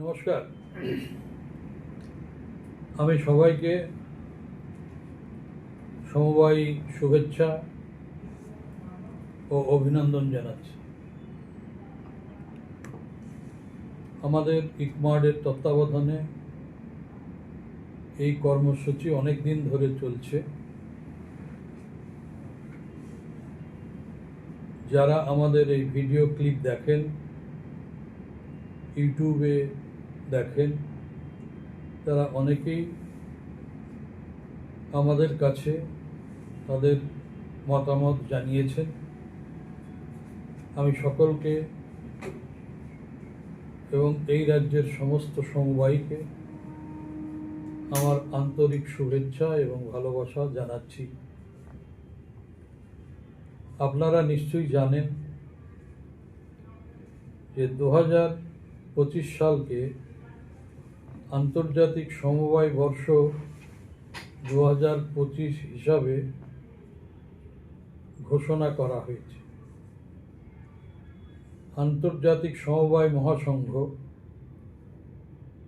নমস্কার। আমি সবাইকে সমবায় শুভেচ্ছা ও অভিনন্দন জানাচ্ছি। আমাদের ইকমার্ডের তত্ত্বাবধানে এই কর্মসূচি অনেক দিন ধরে চলছে। যারা আমাদের এই ভিডিও ক্লিপ দেখেন, ইউটিউবে দেখেন, তারা অনেকেই আমাদের কাছে তাদের মতামত জানিয়েছেন। আমি সকলকে এবং এই রাজ্যের সমস্ত সমবায়ীকে আমার আন্তরিক শুভেচ্ছা এবং ভালোবাসা জানাচ্ছি। আপনারা নিশ্চয়ই জানেন যে দু হাজার পঁচিশ সালকে আন্তর্জাতিক সমবায় বর্ষ দু হাজার পঁচিশ হিসাবে ঘোষণা করা হয়েছে। আন্তর্জাতিক সমবায় মহাসংঘ,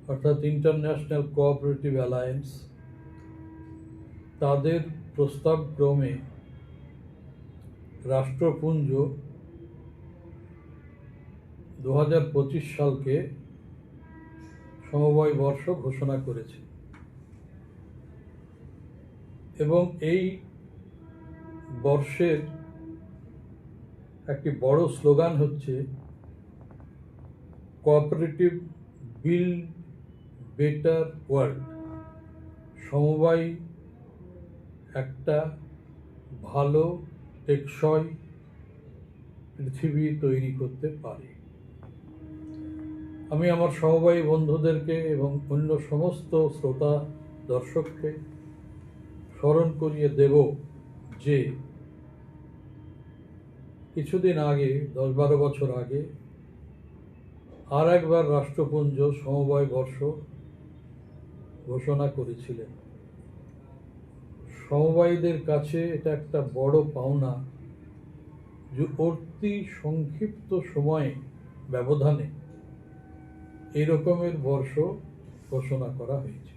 অর্থাৎ ইন্টারন্যাশনাল কোঅপারেটিভ অ্যালায়েন্স, তাদের প্রস্তাব ক্রমে রাষ্ট্রপুঞ্জ দু হাজার পঁচিশ সালকে সমবায় বর্ষ ঘোষণা করেছে। এবং এই বর্ষের একটি বড় স্লোগান হচ্ছে কোঅপারেটিভ বিল্ড বেটার ওয়ার্ল্ড সমবায় একটা ভালো, টেকসই পৃথিবী তৈরি করতে পারে। আমি আমার সমবায়ী বন্ধুদেরকে এবং অন্য সমস্ত শ্রোতা দর্শককে স্মরণ করিয়ে দেব যে কিছুদিন আগে, দশ বারো বছর আগে, আর একবার রাষ্ট্রপুঞ্জ সমবায় বর্ষ ঘোষণা করেছিলেন। সমবায়ীদের কাছে এটা একটা বড় পাওনা যে অতি সংক্ষিপ্ত সময়ে ব্যবধানে এই রকমের বর্ষ ঘোষণা করা হয়েছে।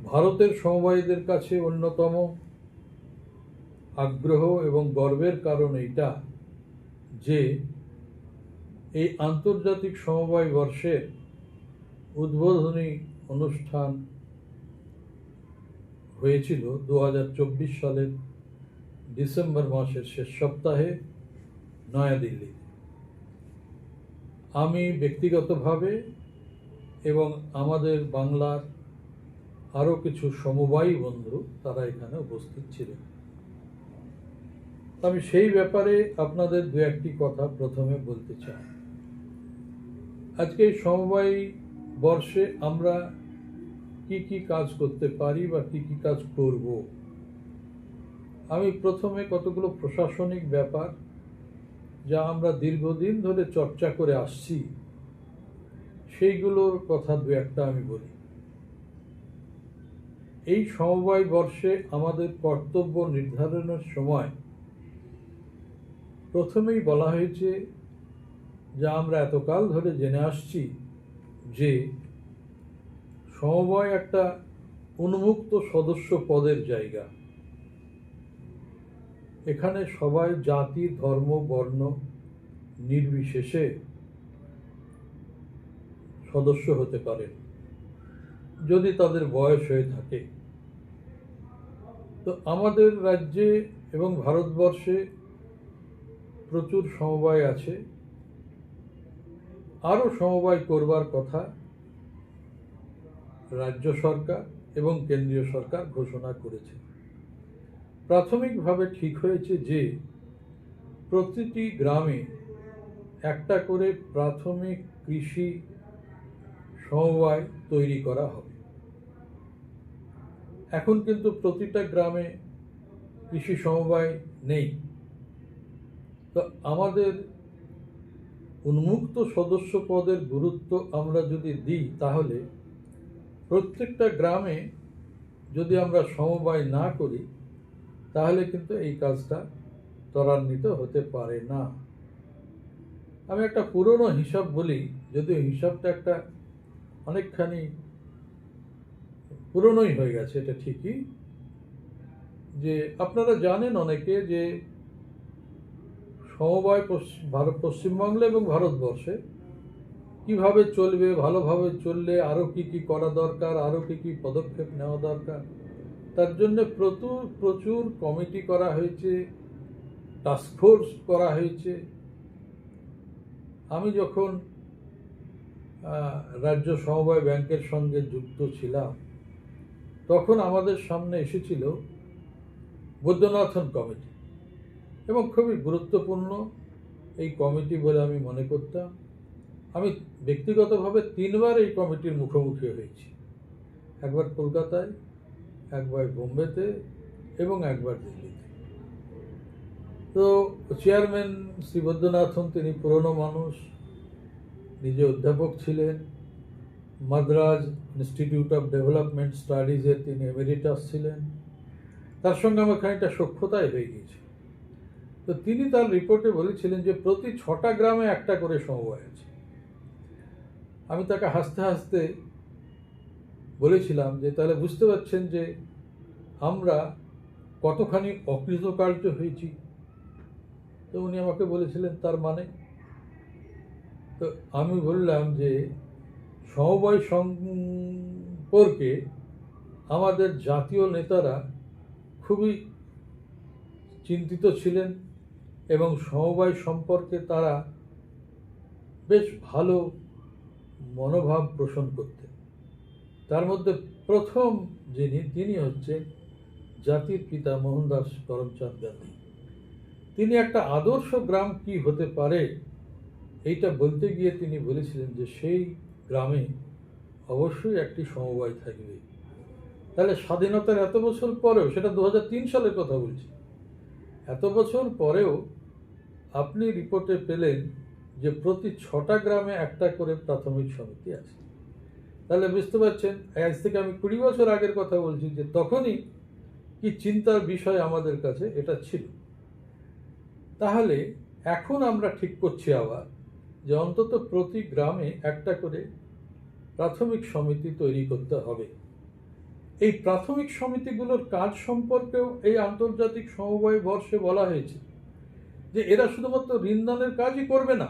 ভারতের সমবায়ীদের কাছে অন্যতম আগ্রহ এবং গর্বের কারণ এইটা যে এই আন্তর্জাতিক সমবায় বর্ষের উদ্বোধনী অনুষ্ঠান হয়েছিল দু হাজার চব্বিশ সালের ডিসেম্বর মাসের শেষ সপ্তাহে নয়াদিল্লি আমি ব্যক্তিগতভাবে এবং আমাদের বাংলার আরও কিছু সমবায়ী বন্ধু তারা এখানে উপস্থিত ছিলেন। আমি সেই ব্যাপারে আপনাদের দু একটি কথা প্রথমে বলতে চাই। আজকে সমবায়ী বর্ষে আমরা কি কি কাজ করতে পারি বা কি কি কাজ করব? আমি প্রথমে কতগুলো প্রশাসনিক ব্যাপার যা আমরা দীর্ঘদিন ধরে চর্চা করে আসছি, সেইগুলোর কথা দু একটা আমি বলি। এই সমবায় বর্ষে আমাদের কর্তব্য নির্ধারণের সময় প্রথমেই বলা হয়েছে, যা আমরা এতকাল ধরে জেনে আসছি, যে সমবায় একটা উন্মুক্ত সদস্য পদের জায়গা। এখানে সবাই জাতি, ধর্ম, বর্ণ নির্বিশেষে সদস্য হতে পারে। যদি তাদের বয়স হয়ে থাকে। তো আমাদের রাজ্যে এবং ভারতবর্ষে প্রচুর সমবায় আছে। আরও সমবায় করবার কথা রাজ্য সরকার এবং কেন্দ্রীয় সরকার ঘোষণা করেছে। প্রাথমিকভাবে ঠিক হয়েছে যে প্রতিটি গ্রামে একটা করে প্রাথমিক কৃষি সমবায় তৈরি করা হবে। এখন কিন্তু প্রতিটা গ্রামে কৃষি সমবায় নেই। তো আমাদের উন্মুক্ত সদস্য পদের গুরুত্ব আমরা যদি দিই তাহলে প্রত্যেকটা গ্রামে যদি আমরা সমবায় না করি তাহলে কিন্তু এই কাজটা ত্বরান্বিত হতে পারে না। আমি একটা পুরনো হিসাব বলি, যদিও হিসাবটা একটা অনেকখানি পুরনোই হয়ে গেছে, এটা ঠিকই। যে আপনারা জানেন অনেকে যে সমবায় ভারত পশ্চিমবাংলা এবং ভারতবর্ষে কীভাবে চলবে, ভালোভাবে চললে আরও কি কি করা দরকার আরও কি কি পদক্ষেপ নেওয়া দরকার তার জন্য প্রচুর প্রচুর কমিটি করা হয়েছে টাস্কফোর্স করা হয়েছে। আমি যখন রাজ্য সমবায় ব্যাংকের সঙ্গে যুক্ত ছিলাম, তখন আমাদের সামনে এসেছিল বৈদ্যনাথন কমিটি এবং খুবই গুরুত্বপূর্ণ এই কমিটি বলে আমি মনে করতাম। আমি ব্যক্তিগতভাবে তিনবার এই কমিটির মুখোমুখি হয়েছি। একবার কলকাতায় একবার বোম্বেতে এবং একবার দিল্লিতে। তো চেয়ারম্যান শ্রী বৈদ্যনাথন তিনি পুরনো মানুষ, নিজে অধ্যাপক ছিলেন। মাদ্রাজ ইনস্টিটিউট অফ ডেভেলপমেন্ট স্টাডিজের তিনি এমেরিটাস ছিলেন। তার সঙ্গে আমার খানিকটা সক্ষতাই হয়ে গিয়েছে। তো তিনি তার রিপোর্টে বলেছিলেন যে প্রতি ছটা গ্রামে একটা করে সমবায় আছে। আমি তাকে হাসতে হাসতে বলেছিলাম যে তাহলে বুঝতে পারছেন যে আমরা কতখানি অকৃতকার্য হয়েছি। তো উনি আমাকে বলেছিলেন, তার মানে? তো আমি বললাম যে সমবায় সম্পর্কে আমাদের জাতীয় নেতারা খুবই চিন্তিত ছিলেন এবং সমবায় সম্পর্কে তারা বেশ ভালো মনোভাব পোষণ করতেন। তার মধ্যে প্রথম যিনি, তিনি হচ্ছেন জাতির পিতা মোহনদাস করমচাঁদ গান্ধী। তিনি একটা আদর্শ গ্রাম কি হতে পারে, এইটা বলতে গিয়ে তিনি বলেছিলেন যে সেই গ্রামে অবশ্যই একটি সমবায় থাকবে। তাহলে স্বাধীনতার এত বছর পরেও, সেটা দু হাজার তিন সালের কথা বলছি, এত বছর পরেও আপনি রিপোর্টে পেলেন যে প্রতি ছটা গ্রামে একটা করে প্রাথমিক সমিতি আছে। তাহলে বুঝতে পারছেন, আজ থেকে আমি কুড়ি বছর আগের কথা বলছি যে তখনই কি চিন্তার বিষয় আমাদের কাছে এটা ছিল। তাহলে এখন আমরা ঠিক করছি আবার যে অন্তত প্রতি গ্রামে একটা করে প্রাথমিক সমিতি তৈরি করতে হবে। এই প্রাথমিক সমিতিগুলোর কাজ সম্পর্কেও এই আন্তর্জাতিক সমবায় বর্ষে বলা হয়েছে যে এরা শুধুমাত্র ঋণদানের কাজই করবে না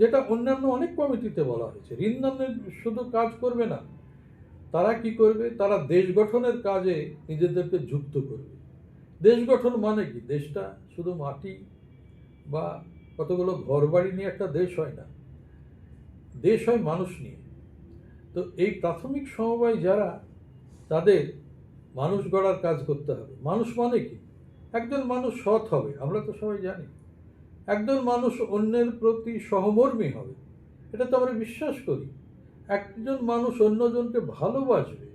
যেটা অন্যান্য অনেক কমিটিতে বলা হয়েছে। ঋণদানের শুধু কাজ করবে না, তারা কি করবে? তারা দেশ গঠনের কাজে নিজেদেরকে যুক্ত করবে। দেশ গঠন মানে কি? দেশটা শুধু মাটি বা কতগুলো ঘরবাড়ি নিয়ে একটা দেশ হয় না। দেশ হয় মানুষ নিয়ে। তো এই প্রাথমিক সমবায় যারা, তাদের মানুষ গড়ার কাজ করতে হবে। মানুষ মানে কি? একজন মানুষ সৎ হবে, আমরা তো সবাই জানি। একজন মানুষ অন্যের প্রতি সহমর্মী হবে, এটা তো আমরা বিশ্বাস করি। একজন মানুষ অন্যজনকে ভালোবাসবে,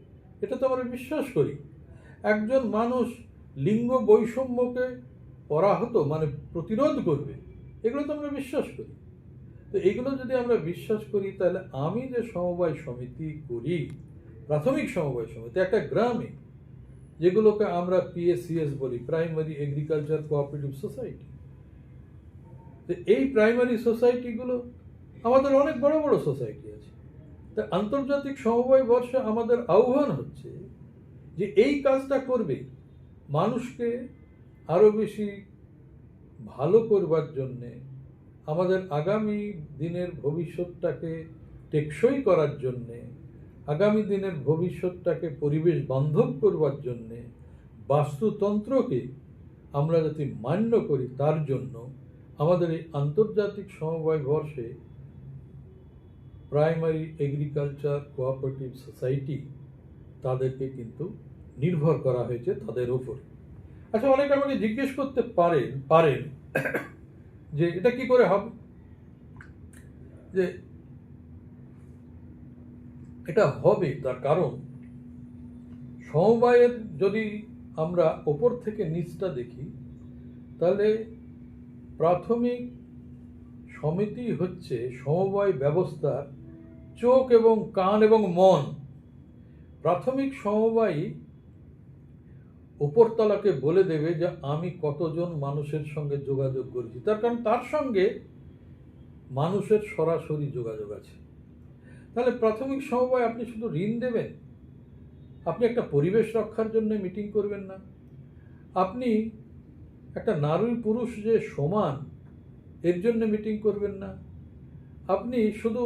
এটা তো আমরা বিশ্বাস করি। একজন মানুষ লিঙ্গ বৈষম্যকে পরাহত মানে প্রতিরোধ করবে, এগুলো তো আমরা বিশ্বাস করি। তো এগুলো যদি আমরা বিশ্বাস করি, তাহলে আমি যে সমবায় সমিতি করি, প্রাথমিক সমবায় সমিতি, একটা গ্রামে, যেগুলোকে আমরা পিএসসিএস বলি প্রাইমারি এগ্রিকালচার কোঅপারেটিভ সোসাইটি তো এই প্রাইমারি সোসাইটিগুলো আমাদের অনেক বড় বড় সোসাইটি আছে। তা আন্তর্জাতিক সমবায় বর্ষে আমাদের আহ্বান হচ্ছে যে এই কাজটা করবে, মানুষকে আরও বেশি ভালো করবার জন্যে আমাদের আগামী দিনের ভবিষ্যৎটাকে টেকসই করার জন্যে, আগামী দিনের ভবিষ্যৎটাকে পরিবেশ বান্ধব করবার জন্যে বাস্তুতন্ত্রকে আমরা যাতে মান্য করি, তার জন্য আমাদের এই আন্তর্জাতিক সমবায় বর্ষে প্রাইমারি এগ্রিকালচার কোঅপারেটিভ সোসাইটি তাদেরকে কিন্তু নির্ভর করা হয়েছে তাদের ওপর। আচ্ছা অনেকে আমাকে জিজ্ঞেস করতে পারেন পারেন যে এটা কি করে হবে? যে এটা হবে তার কারণ সমবায়ের যদি আমরা ওপর থেকে নিচটা দেখি, তাহলে প্রাথমিক সমিতি হচ্ছে সমবায় ব্যবস্থার চোখ এবং কান এবং মন। প্রাথমিক সমবায়ী উপরতলাকে বলে দেবে যে আমি কতজন মানুষের সঙ্গে যোগাযোগ করেছি। তার কারণ তার সঙ্গে মানুষের সরাসরি যোগাযোগ আছে। তাহলে প্রাথমিক সমবায় আপনি শুধু ঋণ দেবেন? আপনি একটা পরিবেশ রক্ষার জন্য মিটিং করবেন না। আপনি একটা নারী পুরুষ যে সমান, এর জন্য মিটিং করবেন না। আপনি শুধু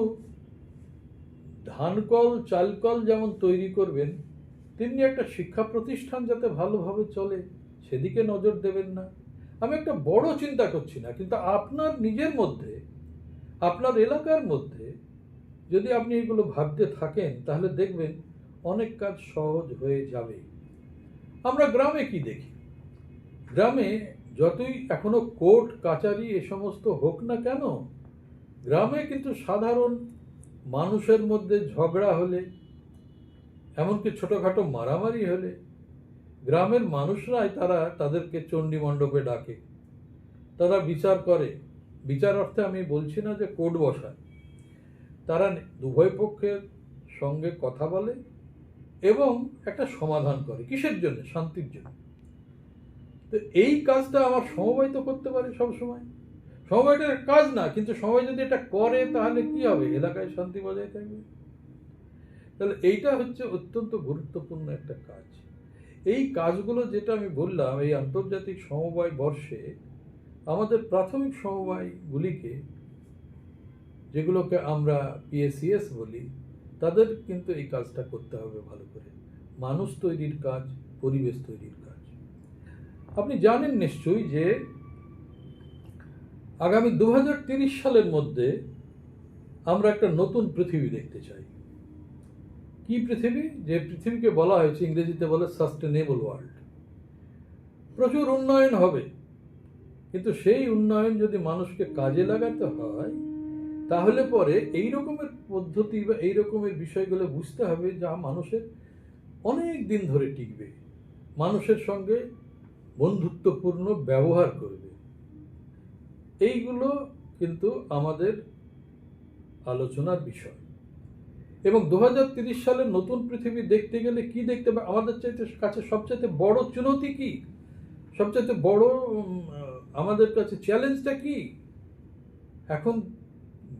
ধানকল, চালকল যেমন তৈরি করবেন, তেমনি একটা শিক্ষা প্রতিষ্ঠান যাতে ভালোভাবে চলে, সেদিকে নজর দেবেন না। আমি একটা বড় চিন্তা করছি না, কিন্তু আপনার নিজের মধ্যে, আপনার এলাকার মধ্যে যদি আপনি এগুলো ভাবতে থাকেন, তাহলে দেখবেন অনেক কাজ সহজ হয়ে যাবে। আমরা গ্রামে কি দেখি? গ্রামে যতই এখনও কোর্ট, কাচারি এ সমস্ত হোক না কেন, গ্রামে কিন্তু সাধারণ মানুষের মধ্যে ঝগড়া হলে, এমনকি ছোটোখাটো মারামারি হলে, গ্রামের মানুষরাই তারা তাদেরকে চণ্ডী মণ্ডপে ডাকে। তারা বিচার করে। বিচার অর্থে আমি বলছি না যে কোর্ট বসায়। তারা উভয় পক্ষের সঙ্গে কথা বলে এবং একটা সমাধান করে। কিসের জন্য? শান্তির জন্য। তো এই কাজটা আমার সমবায় তো করতে পারে সবসময়। সমবায়টা কাজ না, কিন্তু সময় যদি এটা করে, তাহলে কি হবে? এলাকায় শান্তি বজায় থাকবে। তাহলে এইটা হচ্ছে অত্যন্ত গুরুত্বপূর্ণ একটা কাজ। এই কাজগুলো যেটা আমি বললাম, এই আন্তর্জাতিক সমবায় বর্ষে আমাদের প্রাথমিক সমবায়গুলিকে, যেগুলোকে আমরা পিএসিএস বলি, তাদের কিন্তু এই কাজটা করতে হবে ভালো করে। মানুষ তৈরির কাজ, পরিবেশ তৈরির কাজ। আপনি জানেন নিশ্চয়ই যে আগামী দু সালের মধ্যে আমরা একটা নতুন পৃথিবী দেখতে চাই। কি পৃথিবী? যে পৃথিবীকে বলা হয়েছে, ইংরেজিতে বলে সাস্টেনেবল ওয়ার্ল্ড প্রচুর উন্নয়ন হবে। কিন্তু সেই উন্নয়ন যদি মানুষকে কাজে লাগাতে হয়, তাহলে পরে এই রকমের পদ্ধতি বা এই রকমের বিষয়গুলো বুঝতে হবে যা মানুষের অনেক দিন ধরে টিকবে। মানুষের সঙ্গে বন্ধুত্বপূর্ণ ব্যবহার করবে। এইগুলো কিন্তু আমাদের আলোচনার বিষয়। এবং দু সালের নতুন পৃথিবী দেখতে গেলে কি দেখতে হবে আমাদের চাইতে কাছে সবচাইতে বড় চুনৌতি কি? সবচাইতে বড় আমাদের কাছে চ্যালেঞ্জটা কি? এখন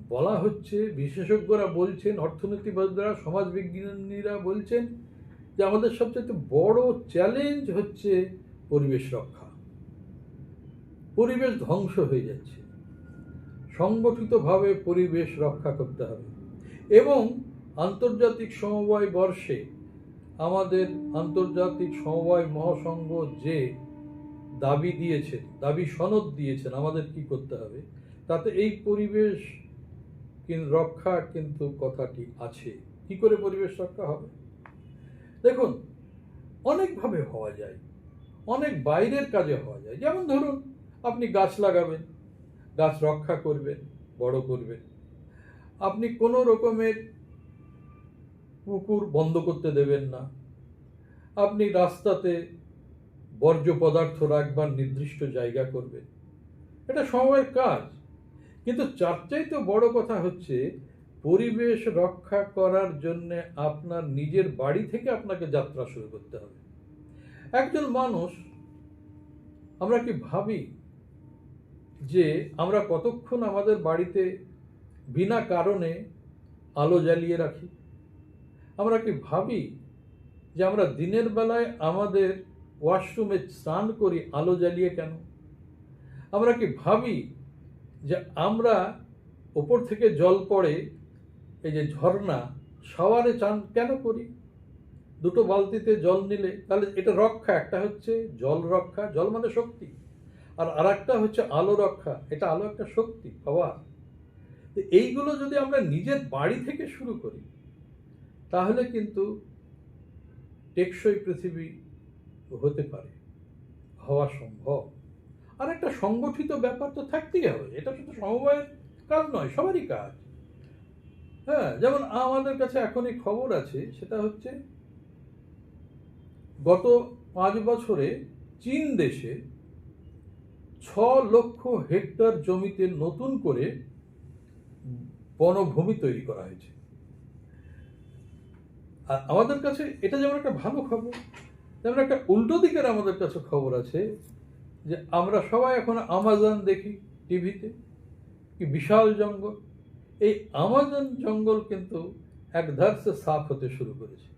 বলা হচ্ছে, বিশেষজ্ঞরা বলছেন, অর্থনীতিবিদরা, সমাজবিজ্ঞানীরা বলছেন যে আমাদের সবচেয়ে বড় চ্যালেঞ্জ হচ্ছে পরিবেশ রক্ষা। পরিবেশ ধ্বংস হয়ে যাচ্ছে। সংগঠিতভাবে পরিবেশ রক্ষা করতে হবে। এবং আন্তর্জাতিক সমবায় বর্ষে আমাদের আন্তর্জাতিক সমবায় মহাসংঘ যে দাবি দিয়েছেন, দাবি সনদ দিয়েছেন আমাদের কি করতে হবে, তাতে এই পরিবেশ রক্ষা কিন্তু কথাটি আছে। কি করে পরিবেশ রক্ষা হবে? দেখুন, অনেকভাবে হওয়া যায়। অনেক বাইরের কাজে হওয়া যায়। যেমন ধরুন, আপনি গাছ লাগাবেন, গাছ রক্ষা করবেন, বড় করবেন। আপনি কোনো রকমের পুকুর বন্ধ করতে দেবেন না। আপনি রাস্তাতে বর্জ্য পদার্থ রাখবার নির্দিষ্ট জায়গা করবেন। এটা সময়ের কাজ। কিন্তু চার চাইতে বড় কথা হচ্ছে, পরিবেশ রক্ষা করার জন্য আপনার নিজের বাড়ি থেকে আপনাকে যাত্রা শুরু করতে হবে। একজন মানুষ, আমরা কি ভাবি যে আমরা কতক্ষণ আমাদের বাড়িতে বিনা কারণে আলো জ্বালিয়ে রাখি? আমরা কি ভাবি যে আমরা দিনের বেলায় আমাদের ওয়াশরুমে স্নান করি, আলো জ্বালিয়ে কেন? আমরা কি ভাবি যে আমরা ওপর থেকে জল পড়ে এই যে ঝর্ণা, শাওয়ারে চান কেন করি? দুটো বালতিতে জল নিলে, তাহলে এটা রক্ষা, একটা হচ্ছে জল রক্ষা, জল মানে শক্তি। আর আরেকটা হচ্ছে আলো রক্ষা, এটা আলো একটা শক্তি পাওয়ার তো এইগুলো যদি আমরা নিজের বাড়ি থেকে শুরু করি, তাহলে কিন্তু টেকসই পৃথিবী হতে পারে, হওয়া সম্ভব। আর একটা সংগঠিত ব্যাপার তো থাকতেই হবে, এটা শুধু সমবায়ের কাজ নয়, সবারই কাজ। হ্যাঁ যেমন আমাদের কাছে এখনই খবর আছে, সেটা হচ্ছে গত পাঁচ বছরে চীন দেশে ছ লক্ষ হেক্টর জমিতে নতুন করে বনভূমি তৈরি করা হয়েছে। আর আমাদের কাছে এটা যেমন একটা ভালো খবর, তেমন একটা উল্টো দিকের আমাদের কাছে খবর আছে যে আমরা সবাই এখন আমাজন দেখি টিভিতে, কি বিশাল জঙ্গল। এই আমাজন জঙ্গল কিন্তু এক সাফ হতে শুরু করেছে।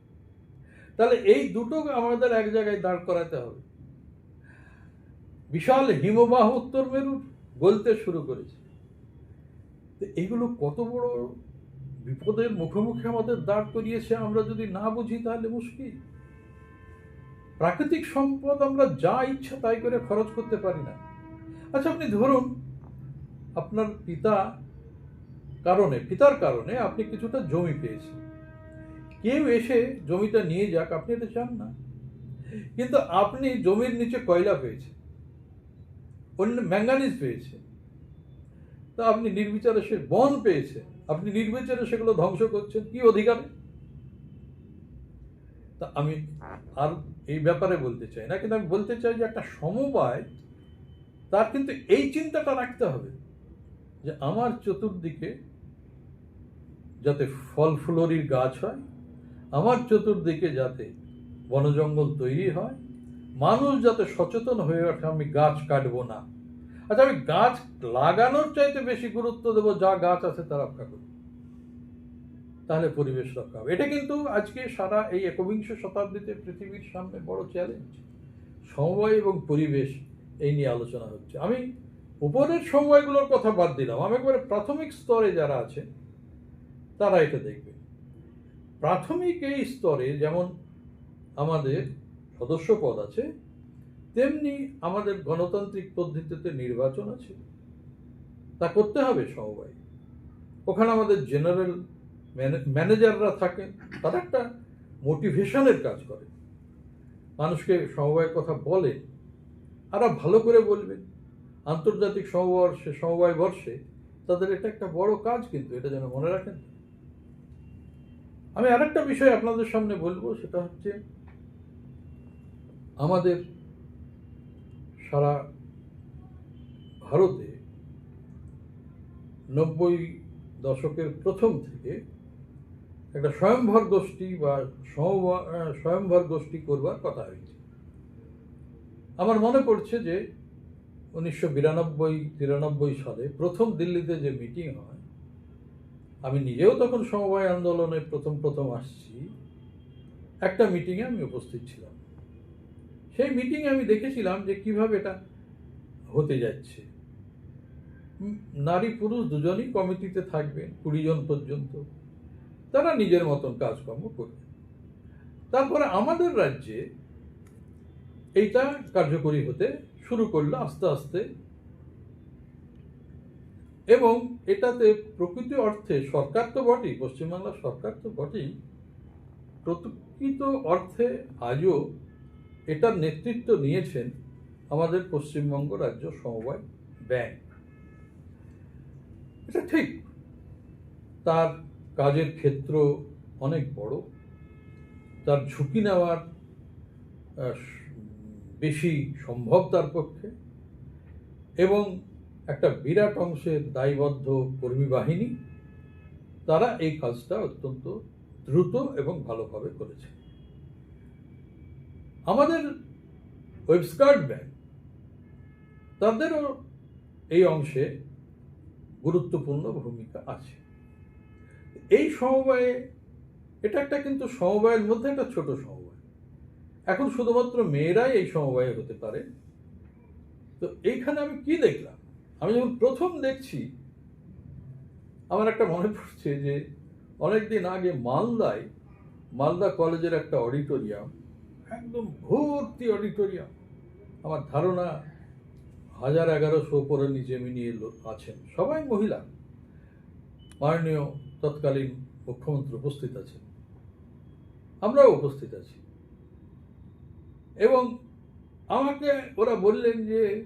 তাহলে এই দুটো আমাদের এক জায়গায় দাঁড় করাতে হবে। বিশাল হিমবাহ উত্তর মেরু গলতে শুরু করেছে। এগুলো কত বড় বিপদের মুখোমুখি আমাদের দাঁড় করিয়েছে আমরা যদি না বুঝি তাহলে মুশকিল। প্রাকৃতিক সম্পদ আমরা যা ইচ্ছা তাই করে খরচ করতে পারি না। আচ্ছা আপনি ধরুন, আপনার পিতা কারণে, পিতার কারণে আপনি কিছুটা জমি পেয়েছেন। কেউ এসে জমিটা নিয়ে যাক, আপনি এটা চান না। কিন্তু আপনি জমির নিচে কয়লা পেয়েছেন, অন্য ম্যাঙ্গানিজ পেয়েছে তা আপনি নির্বিচারে সে বন পেয়েছেন, আপনি নির্বিচারে সেগুলো ধ্বংস করছেন, কি অধিকারে? তা আমি আর এই ব্যাপারে বলতে চাই না, কিন্তু আমি বলতে চাই যে একটা সমবায়, তার কিন্তু এই চিন্তাটা রাখতে হবে যে আমার চতুর্দিকে যাতে ফল ফুলরির গাছ হয় আমার চতুর্দিকে যাতে বনজঙ্গল তৈরি হয়, মানুষ যাতে সচেতন হয়ে ওঠে, আমি গাছ কাটবো না। আচ্ছা আমি গাছ লাগানোর চাইতে বেশি গুরুত্ব দেবো, যা গাছ আছে তা রক্ষা করব তাহলে পরিবেশ রক্ষা হবে। এটা কিন্তু আজকে সারা এই একবিংশ শতাব্দীতে পৃথিবীর সামনে বড় চ্যালেঞ্জ সময় এবং পরিবেশ এই নিয়ে আলোচনা হচ্ছে। আমি উপরের সময়গুলোর কথা বাদ দিলাম। আমি একবারে প্রাথমিক স্তরে যারা আছে তারা এটা দেখবে। প্রাথমিক এই স্তরে যেমন আমাদের সদস্য পদ আছে, তেমনি আমাদের গণতান্ত্রিক পদ্ধতিতে নির্বাচন আছে। তা করতে হবে সমবায়। ওখানে আমাদের জেনারেল ম্যানেজাররা থাকেন তারা একটা মোটিভেশনের কাজ করে। মানুষকে সমবায়ের কথা বলে আর ভালো করে বলবেন আন্তর্জাতিক সমবর্ষে, সমবায় বর্ষে তাদের এটা একটা বড় কাজ কিন্তু, এটা যেন মনে রাখেন। আমি আরেকটা বিষয় আপনাদের সামনে বলব, সেটা হচ্ছে আমাদের সারা ভারতে নব্বই দশকের প্রথম থেকে একটা স্বয়ংভর গোষ্ঠী বা স্বয়ংভর গোষ্ঠী করবার কথা হয়েছে। আমার মনে পড়ছে যে উনিশশো বিরানব্বই, তিরানব্বই সালে প্রথম দিল্লিতে যে মিটিং হয় আমি নিজেও তখন সমবায় আন্দোলনে প্রথম প্রথম আসছি। একটা মিটিংয়ে আমি উপস্থিত ছিলাম। সেই মিটিংয়ে আমি দেখেছিলাম যে কীভাবে এটা হতে যাচ্ছে। নারী পুরুষ দুজনই কমিটিতে থাকবে কুড়ি জন পর্যন্ত। তারা নিজের মতন কাজকর্ম করবে। তারপরে আমাদের রাজ্যে এইটা কার্যকরী হতে শুরু করল আস্তে আস্তে। এবং এটাতে প্রকৃত অর্থে সরকার তো বটেই, পশ্চিমবাংলার সরকার তো বটেই, প্রকৃত অর্থে আজও এটার নেতৃত্ব নিয়েছেন আমাদের পশ্চিমবঙ্গ রাজ্য সমবায় ব্যাংক। এটা ঠিক, তার কাজের ক্ষেত্র অনেক বড়, তার ঝুঁকি নেওয়ার বেশি সম্ভব তার পক্ষে, এবং একটা বিরাট অংশের দায়বদ্ধ কর্মী বাহিনী, তারা এই কাজটা অত্যন্ত দ্রুত এবং ভালোভাবে করেছে। আমাদের ওয়েবস্কার্ট ব্যাংক তাদেরও এই অংশে গুরুত্বপূর্ণ ভূমিকা আছে। এই সমবায়ে, এটা একটা কিন্তু সমবায়ের মধ্যে একটা ছোট সমবায়। এখন শুধুমাত্র মেয়েরাই এই সমবায়ে হতে পারে। তো এইখানে আমি কি দেখলাম? আমি যখন প্রথম দেখছি, আমার একটা মনে পড়ছে যে অনেকদিন আগে মালদায়, মালদা কলেজের একটা অডিটোরিয়াম, একদম ভর্তি অডিটোরিয়াম। আমার ধারণা হাজার এগারোশো উপরে নিচে লোক আছেন সবাই মহিলা। মাননীয় তৎকালীন মুখ্যমন্ত্রী উপস্থিত আছেন। আমরাও উপস্থিত আছি। এবং আমাকে ওরা বললেন যে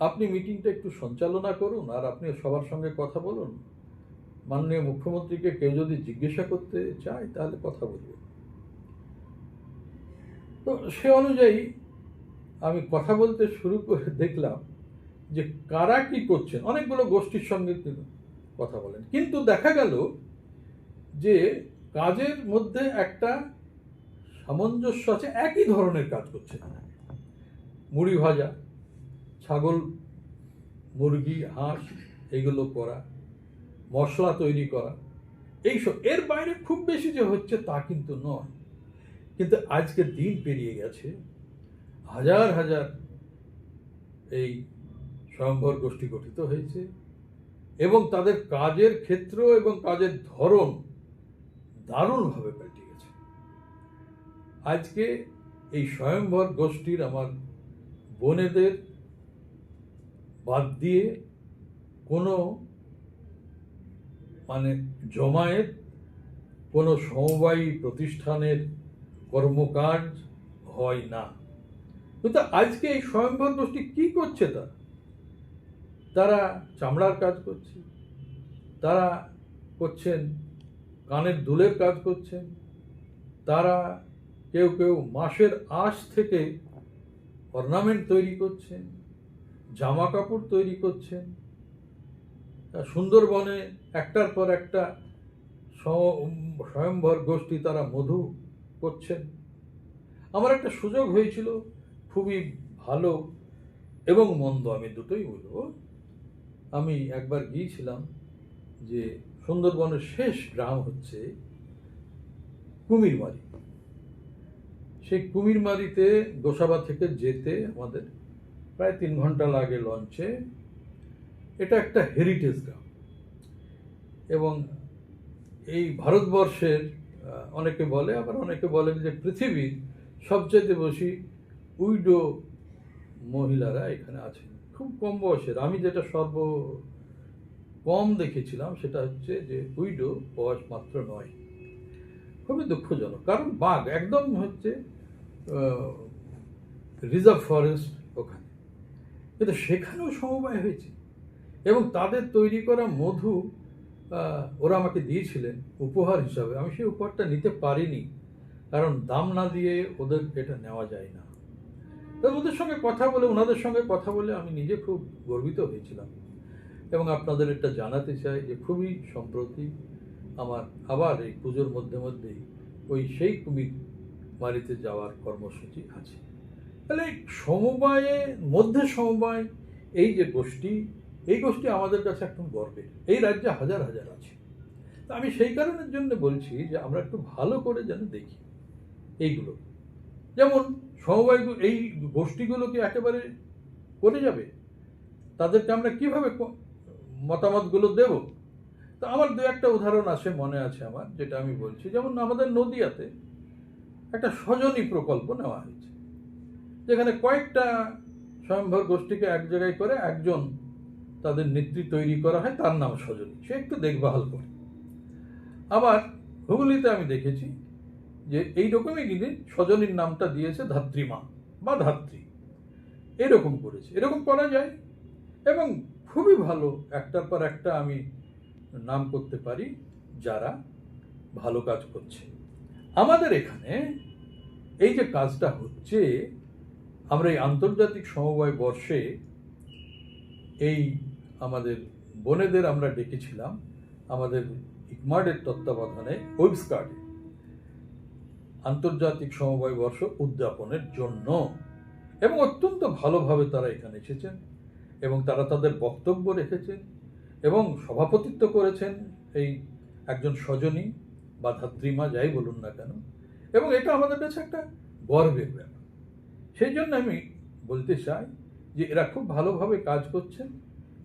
আপনি মিটিংটা একটু সঞ্চালনা করুন আর আপনি সবার সঙ্গে কথা বলুন। মাননীয় মুখ্যমন্ত্রীকে কেউ যদি জিজ্ঞাসা করতে চায়, তাহলে কথা বলবে। তো সে অনুযায়ী আমি কথা বলতে শুরু করে দেখলাম যে কারা কি করছেন। অনেকগুলো গোষ্ঠীর সঙ্গে কথা বলেন। কিন্তু দেখা গেল যে কাজের মধ্যে একটা সামঞ্জস্য আছে, একই ধরনের কাজ করছে মুড়ি ভাজা ছাগল, মুরগি, হাঁস, এগুলো করা, মশলা তৈরি করা। এইসব এর বাইরে খুব বেশি যে হচ্ছে তা কিন্তু নয়। কিন্তু আজকে দিন পেরিয়ে গেছে। হাজার হাজার এই স্বয়ংভর গোষ্ঠী গঠিত হয়েছে এবং তাদের কাজের ক্ষেত্র এবং কাজের ধরন দারুণভাবে পাল্টে গেছে। আজকে এই স্বয়ংভর গোষ্ঠীর আমার বোনেদের বাদ দিয়ে কোনো মানে জমায়েত, কোনো সমবায়ী প্রতিষ্ঠানের কর্মকাজ হয় না। কিন্তু আজকে এই স্বয়ংভর গোষ্ঠী কি করছে তা তারা চামড়ার কাজ করছে, তারা করছেন কানের দুলের কাজ করছেন, তারা কেউ কেউ মাসের আঁশ থেকে অর্নামেন্ট তৈরি করছেন জামা কাপড় তৈরি করছেন। সুন্দরবনে একটার পর একটা স্বয়ংভর গোষ্ঠী তারা মধু করছেন। আমার একটা সুযোগ হয়েছিল, খুবই ভালো এবং মন্দ, আমি দুটোই বলব। আমি একবার গিয়েছিলাম যে সুন্দরবনের শেষ গ্রাম হচ্ছে কুমিরমারি। সেই কুমিরমারিতে গোসাবা থেকে যেতে আমাদের প্রায় তিন ঘণ্টা লাগে লঞ্চে এটা একটা হেরিটেজ গ্রাম। এবং এই ভারতবর্ষের অনেকে বলে, আবার অনেকে বলেন যে পৃথিবীর সবচেয়ে বেশি উইডো মহিলারা এখানে আছেন। খুব কম বয়সের। আমি যেটা সর্ব কম দেখেছিলাম সেটা হচ্ছে যে উইডো বয়স মাত্র নয়। খুবই দুঃখজনক। কারণ বাঘ একদম হচ্ছে রিজার্ভ ফরেস্ট ওখানে। কিন্তু সেখানেও সমবায় হয়েছে। এবং তাদের তৈরি করা মধু ওরা আমাকে দিয়েছিলেন উপহার হিসাবে। আমি সেই উপহারটা নিতে পারিনি, কারণ দাম না দিয়ে ওদের এটা নেওয়া যায় না। তো ওদের সঙ্গে কথা বলে, ওনাদের সঙ্গে কথা বলে আমি নিজে খুব গর্বিত হয়েছিলাম। এবং আপনাদের এটা জানাতে চাই যে খুবই সম্প্রতি আমার আবার এই পুজোর মধ্যে মধ্যেই ওই সেই কুমির বাড়িতে যাওয়ার কর্মসূচি আছে। তাহলে সমবায়ে, মধ্যে সমবায় এই যে গোষ্ঠী, এই গোষ্ঠী আমাদের কাছে একদম গর্বের। এই রাজ্যে হাজার হাজার আছে। তা আমি সেই কারণের জন্য বলছি যে আমরা একটু ভালো করে যেন দেখি এইগুলো। যেমন সমবায় এই গোষ্ঠীগুলো কি একেবারে করে যাবে, তাদেরকে আমরা কীভাবে মতামতগুলো দেব? তো আমার দু একটা উদাহরণ আছে, মনে আছে আমার, যেটা আমি বলছি। যেমন আমাদের নদিয়াতে একটা সজনী প্রকল্প নেওয়া হয়েছে। যেখানে কয়েকটা স্বয়ংভর গোষ্ঠীকে এক জায়গায় করে একজন তাদের নেত্রী তৈরি করা হয়, তার নাম সজনী। সে একটু দেখভাল করে। আবার হুগলিতে আমি দেখেছি যে এই রকমই কিন্তু সজনীর নামটা দিয়েছে ধাত্রীমা বা ধাত্রী। এরকম করেছে। এরকম করা যায় এবং খুবই ভালো একটার পর একটা আমি নাম করতে পারি যারা ভালো কাজ করছে। আমাদের এখানে এই যে কাজটা হচ্ছে আমরা এই আন্তর্জাতিক সমবায় বর্ষে এই আমাদের বোনেদের আমরা ডেকেছিলাম আমাদের ইকমার্ডের তত্ত্বাবধানে ওয়েবস্কার্ডে আন্তর্জাতিক সমবায় বর্ষ উদযাপনের জন্য। এবং অত্যন্ত ভালোভাবে তারা এখানে এসেছেন এবং তারা তাদের বক্তব্য রেখেছেন এবং সভাপতিত্ব করেছেন এই একজন স্বজনী বা ধাত্রীমা, যাই বলুন না কেন। এবং এটা আমাদের কাছে একটা গর্বের ব্যাপার। সেই জন্য আমি বলতে চাই যে এরা খুব ভালোভাবে কাজ করছেন।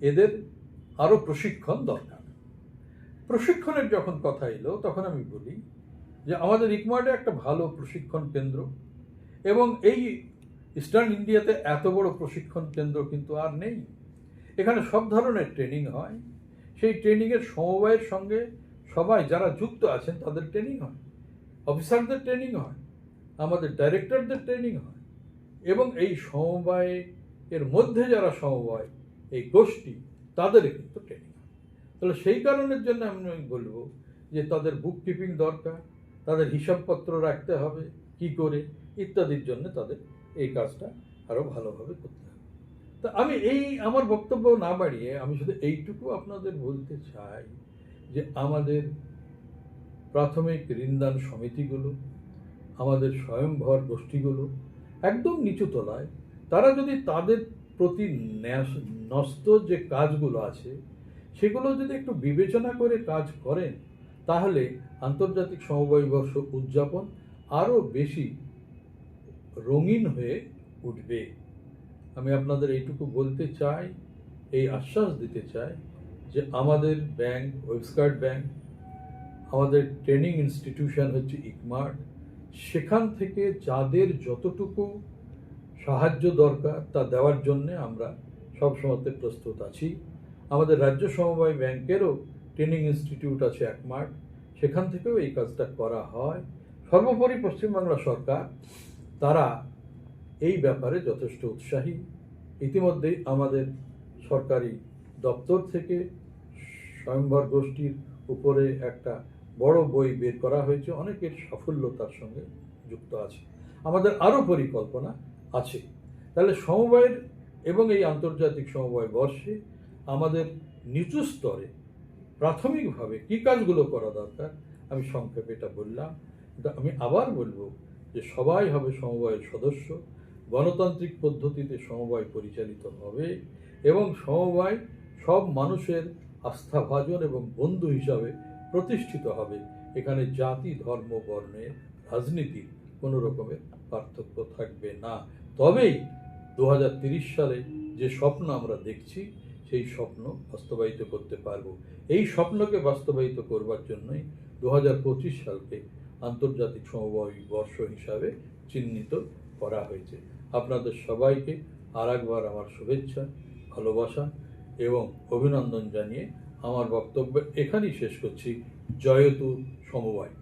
এদের আরও প্রশিক্ষণ দরকার। প্রশিক্ষণের যখন কথা এলো, তখন আমি বলি যে আমাদের ইকমার্ডে একটা ভালো প্রশিক্ষণ কেন্দ্র এবং এই ইস্টার্ন ইন্ডিয়াতে এত বড় প্রশিক্ষণ কেন্দ্র কিন্তু আর নেই। এখানে সব ধরনের ট্রেনিং হয়। সেই ট্রেনিংয়ের সমবায়ের সঙ্গে সবাই যারা যুক্ত আছেন, তাদের ট্রেনিং হয়। অফিসারদের ট্রেনিং হয়। আমাদের ডাইরেক্টরদের ট্রেনিং হয়। এবং এই সমবায়, এর মধ্যে যারা সমবায়, এই গোষ্ঠী, তাদের কিন্তু ট্রেনিং তাহলে সেই কারণের জন্য আমি বলব যে তাদের বুক কিপিং দরকার, তাদের হিসাবপত্র রাখতে হবে, কি করে, ইত্যাদির জন্য তাদের এই কাজটা আরও ভালোভাবে করতে হবে। তা আমি এই আমার বক্তব্য না বাড়িয়ে আমি শুধু এইটুকু আপনাদের বলতে চাই যে আমাদের প্রাথমিক ঋণদান সমিতিগুলো, আমাদের স্বয়ংভর গোষ্ঠীগুলো একদম নিচু তলায়, তারা যদি তাদের প্রতি ন্যস্ত যে কাজগুলো আছে, সেগুলো যদি একটু বিবেচনা করে কাজ করেন, তাহলে আন্তর্জাতিক সমবায় বর্ষ উদযাপন আরও বেশি রঙিন হয়ে উঠবে। আমি আপনাদের এইটুকু বলতে চাই, এই আশ্বাস দিতে চাই যে আমাদের ব্যাংক ওয়েবস্কার্ট ব্যাংক, আমাদের ট্রেনিং ইনস্টিটিউশন হচ্ছে ইকমার্ট সেখান থেকে যাদের যতটুকু সাহায্য দরকার তা দেওয়ার জন্যে আমরা সবসময়তে প্রস্তুত আছি। আমাদের রাজ্য সমবায় ব্যাংকেরও ট্রেনিং ইনস্টিটিউট আছে একমার্ট সেখান থেকেও এই কাজটা করা হয়। সর্বোপরি পশ্চিমবাংলা সরকার, তারা এই ব্যাপারে যথেষ্ট উৎসাহী। ইতিমধ্যেই আমাদের সরকারি দপ্তর থেকে স্বয়ংবর গোষ্ঠীর উপরে একটা বড় বই বের করা হয়েছে, অনেকের সাফল্য তার সঙ্গে যুক্ত আছে। আমাদের আরও পরিকল্পনা আছে। তাহলে সমবায়ের এবং এই আন্তর্জাতিক সমবায় বর্ষে আমাদের নিচু স্তরে প্রাথমিকভাবে কী কাজগুলো করা দরকার, আমি সংক্ষেপে এটা বললাম। আমি আবার বলব যে সবাই হবে সমবায়ের সদস্য, গণতান্ত্রিক পদ্ধতিতে সমবায় পরিচালিত হবে এবং সমবায় সব মানুষের আস্থাভাজন এবং বন্ধু হিসাবে প্রতিষ্ঠিত হবে। এখানে জাতি, ধর্ম বর্ণের রাজনীতির কোনো রকমের পার্থক্য থাকবে না। তবেই দু সালে যে স্বপ্ন আমরা দেখছি, সেই স্বপ্ন বাস্তবায়িত করতে পারব। এই স্বপ্নকে বাস্তবায়িত করবার জন্যই দু হাজার পঁচিশ সালকে আন্তর্জাতিক সমবায় বর্ষ হিসাবে চিহ্নিত করা হয়েছে। আপনাদের সবাইকে আর আমার শুভেচ্ছা, ভালোবাসা এবং অভিনন্দন জানিয়ে আমার বক্তব্য এখানেই শেষ করছি। জয়তু সমবায়।